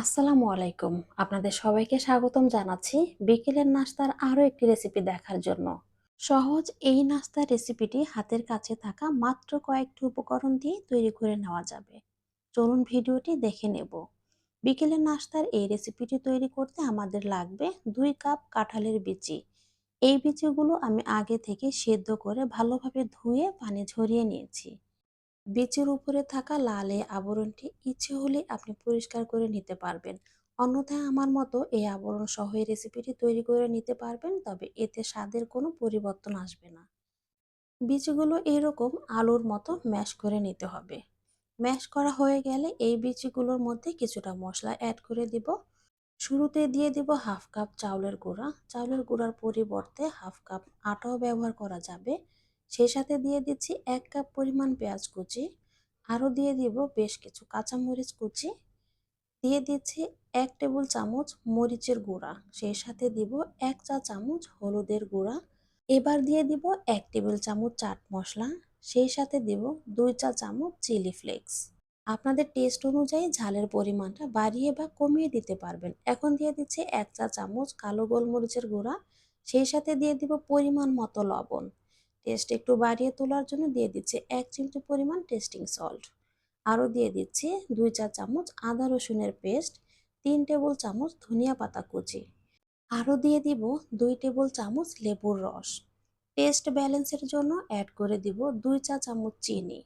আসসালামু আলাইকুম। আপনাদের সবাইকে স্বাগতম জানাচ্ছি বিকেলের নাস্তার আরও একটি রেসিপি দেখার জন্য। সহজ এই নাস্তার রেসিপিটি হাতের কাছে থাকা মাত্র কয়েকটি উপকরণ দিয়ে তৈরি করে নেওয়া যাবে। চলুন ভিডিওটি দেখে নেব। বিকেলের নাস্তার এই রেসিপিটি তৈরি করতে আমাদের লাগবে দুই কাপ কাঁঠালের বিচি। এই বিচিগুলো আমি আগে থেকে সেদ্ধ করে ভালোভাবে ধুয়ে পানি ঝরিয়ে নিয়েছি। বীচের উপরে থাকা লালে আবরণটি ইচ্ছে হলে আপনি পরিষ্কার করে নিতে পারবেন। অন্যথায় আমার মতো এই আবরণ সহ এই রেসিপিটি তৈরি করে নিতে পারবেন, তবে এতে স্বাদের কোনো পরিবর্তন আসবে না। বীজগুলো এরকম আলুর মতো ম্যাশ করে নিতে হবে। ম্যাশ করা হয়ে গেলে এই বীজগুলোর মধ্যে কিছুটা মশলা অ্যাড করে দিব। শুরুতে দিয়ে দিব হাফ কাপ চাউলের গুঁড়া। চাউলের গুঁড়ার পরিবর্তে হাফ কাপ আটাও ব্যবহার করা যাবে। সেই সাথে দিয়ে দিচ্ছি এক কাপ পরিমাণ পেঁয়াজ কুচি, আরও দিয়ে দিব বেশ কিছু কাঁচামরিচ কুচি, দিয়ে দিচ্ছি এক টেবিল চামচ মরিচের গুঁড়া, সেই সাথে দিব এক চা চামচ হলুদের গুঁড়া, এবার দিয়ে দিব এক টেবিল চামচ চাট মশলা, সেই সাথে দিব দুই চা চামচ চিলি ফ্লেক্স। আপনাদের টেস্ট অনুযায়ী ঝালের পরিমাণটা বাড়িয়ে বা কমিয়ে দিতে পারবেন। এখন দিয়ে দিচ্ছি এক চা চামচ কালো গোলমরিচের গুঁড়া, সেই সাথে দিয়ে দিব পরিমাণ মতো লবণ। টেস্ট একটু বাড়িয়ে তোলার জন্য দিয়ে দিচ্ছি এক চিমটি পরিমাণ টেস্টিং সল্ট আরও দিয়ে দিচ্ছি দুই চা চামচ আদা রসুনের পেস্ট তিন টেবিল চামচ ধনিয়া পাতা কুচি। আরও দিয়ে দিব দুই টেবিল চামচ লেবুর রস। টেস্ট ব্যালেন্সের জন্য অ্যাড করে দিব দুই চা চামচ চিনি।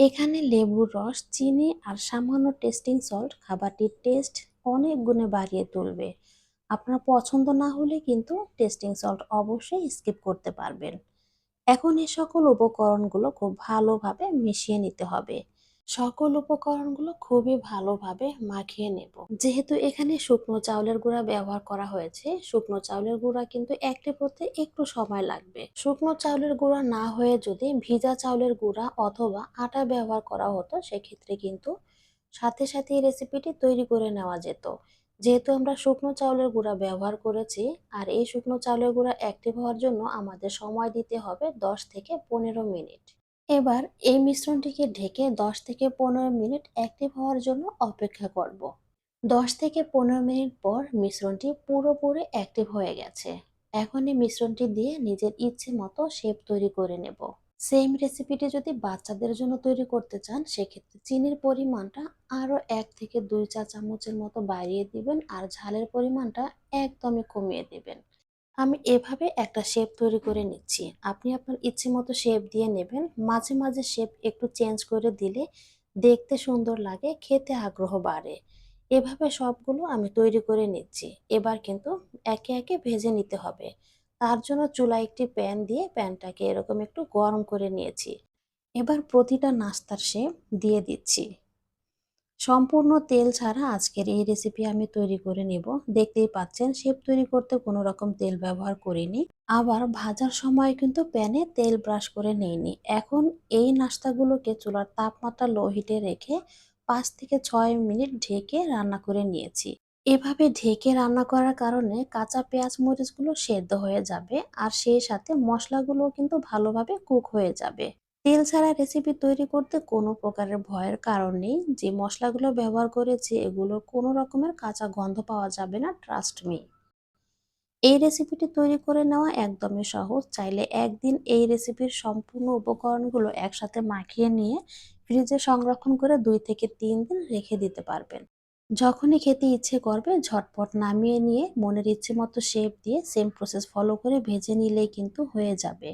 এখানে লেবুর রস, চিনি আর সামান্য টেস্টিং সল্ট খাবারটির টেস্ট অনেক গুণে বাড়িয়ে তুলবে। আপনার পছন্দ না হলে কিন্তু টেস্টিং সল্ট অবশ্যই স্কিপ করতে পারবেন। এখন এই সকল উপকরণগুলো খুব ভালোভাবে মিশিয়ে নিতে হবে। সকল উপকরণগুলো খুবই ভালোভাবে মাখিয়ে নেব। যেহেতু এখানে শুকনো চাউলের গুঁড়া ব্যবহার করা হয়েছে, শুকনো চাউলের গুঁড়া কিন্তু একটি করতে একটু সময় লাগবে। শুকনো চাউলের গুঁড়া না হয়ে যদি ভিজা চাউলের গুঁড়া অথবা আটা ব্যবহার করা হতো, সেক্ষেত্রে কিন্তু সাথে সাথে এই রেসিপিটি তৈরি করে নেওয়া যেত। যেহেতু আমরা শুকনো চাউলের গুঁড়া ব্যবহার করেছি, আর এই শুকনো চাউলের গুঁড়া অ্যাক্টিভ হওয়ার জন্য আমাদের সময় দিতে হবে দশ থেকে পনেরো মিনিট। এবার এই মিশ্রণটিকে ঢেকে দশ থেকে পনেরো মিনিট অ্যাক্টিভ হওয়ার জন্য অপেক্ষা করব। দশ থেকে পনেরো মিনিট পর মিশ্রণটি পুরোপুরি অ্যাক্টিভ হয়ে গেছে। এখন এই মিশ্রণটি দিয়ে নিজের ইচ্ছে মতো শেপ তৈরি করে নেব। সেম রেসিপিটি যদি বাচ্চাদের জন্য তৈরি করতে চান, সেক্ষেত্রে চিনির পরিমাণটা আরও এক থেকে দুই চা চামচের মতো বাড়িয়ে দিবেন আর ঝালের পরিমাণটা একদমই কমিয়ে দিবেন। আমি এভাবে একটা শেপ তৈরি করে নিচ্ছি। আপনি আপনার ইচ্ছে মতো শেপ দিয়ে নেবেন। মাঝে মাঝে শেপ একটু চেঞ্জ করে দিলে দেখতে সুন্দর লাগে, খেতে আগ্রহ বাড়ে। এভাবে সবগুলো আমি তৈরি করে নিচ্ছি। এবার কিন্তু একে একে ভেজে নিতে হবে। তার জন্য চুলা একটি প্যান দিয়ে প্যানটাকে এরকম একটু গরম করে নিয়েছি। এবার প্রতিটা নাস্তার শেপ দিয়ে দিচ্ছি। সম্পূর্ণ তেল ছাড়া আজকের এই রেসিপি আমি তৈরি করে নেব। দেখতেই পাচ্ছেন শেপ তৈরি করতে কোনো রকম তেল ব্যবহার করিনি। আবার ভাজার সময় কিন্তু প্যানে তেল ব্রাশ করে নেইনি। এখন এই নাস্তাগুলোকে চুলার তাপমাত্রা লো হিটে রেখে পাঁচ থেকে ছয় মিনিট ঢেকে রান্না করে নিয়েছি। এভাবে ঢেকে রান্না করার কারণে কাঁচা পেঁয়াজ মরিচগুলো সেদ্ধ হয়ে যাবে আর সেই সাথে মশলাগুলোও কিন্তু ভালোভাবে কুক হয়ে যাবে। তেল ছাড়া রেসিপি তৈরি করতে কোনো প্রকারের ভয়ের কারণ নেই। যে মশলাগুলো ব্যবহার করেছি এগুলোর কোনো রকমের কাঁচা গন্ধ পাওয়া যাবে না ট্রাস্ট মি এই রেসিপিটি তৈরি করে নেওয়া একদমই সহজ। চাইলে একদিন এই রেসিপির সম্পূর্ণ উপকরণগুলো একসাথে মাখিয়ে নিয়ে ফ্রিজে সংরক্ষণ করে দুই থেকে তিন দিন রেখে দিতে পারবেন। যখনই খেতে ইচ্ছে করবে, ঝটপট নামিয়ে নিয়ে মনের ইচ্ছে মতো শেপ দিয়ে সেম প্রসেস ফলো করে ভেজে নিলেই কিন্তু হয়ে যাবে।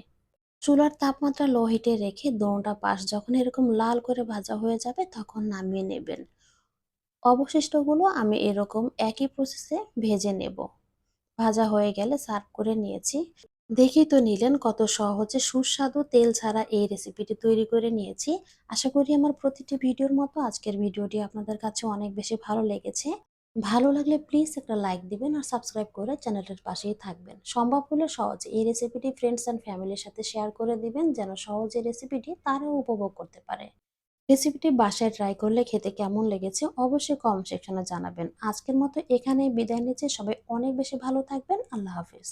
চুলার তাপমাত্রা লো হিটে রেখে দোনোটা পাশ যখন এরকম লাল করে ভাজা হয়ে যাবে তখন নামিয়ে নেবেন। অবশিষ্টগুলো আমি এরকম একই প্রসেসে ভেজে নেব। ভাজা হয়ে গেলে সার্ভ করে নিয়েছি। দেখেই তো নিলেন কত সহজে সুস্বাদু তেল ছাড়া এই রেসিপিটি তৈরি করে নিয়েছি। আশা করি আমার প্রতিটি ভিডিওর মতো আজকের ভিডিওটি আপনাদের কাছে অনেক বেশি ভালো লেগেছে। ভালো লাগলে প্লিজ একটা লাইক দিবেন আর সাবস্ক্রাইব করে চ্যানেলটার পাশেই থাকবেন। সম্ভব হলে সহজে এই রেসিপিটি ফ্রেন্ডস অ্যান্ড ফ্যামিলির সাথে শেয়ার করে দিবেন যেন সহজে রেসিপিটি তারাও উপভোগ করতে পারে। রেসিপিটি বাসায় ট্রাই করলে খেতে কেমন লেগেছে অবশ্যই কমেন্ট সেকশনে জানাবেন। আজকের মতো এখানেই বিদায় নিচ্ছে। সবাই অনেক বেশি ভালো থাকবেন। আল্লাহ হাফিজ।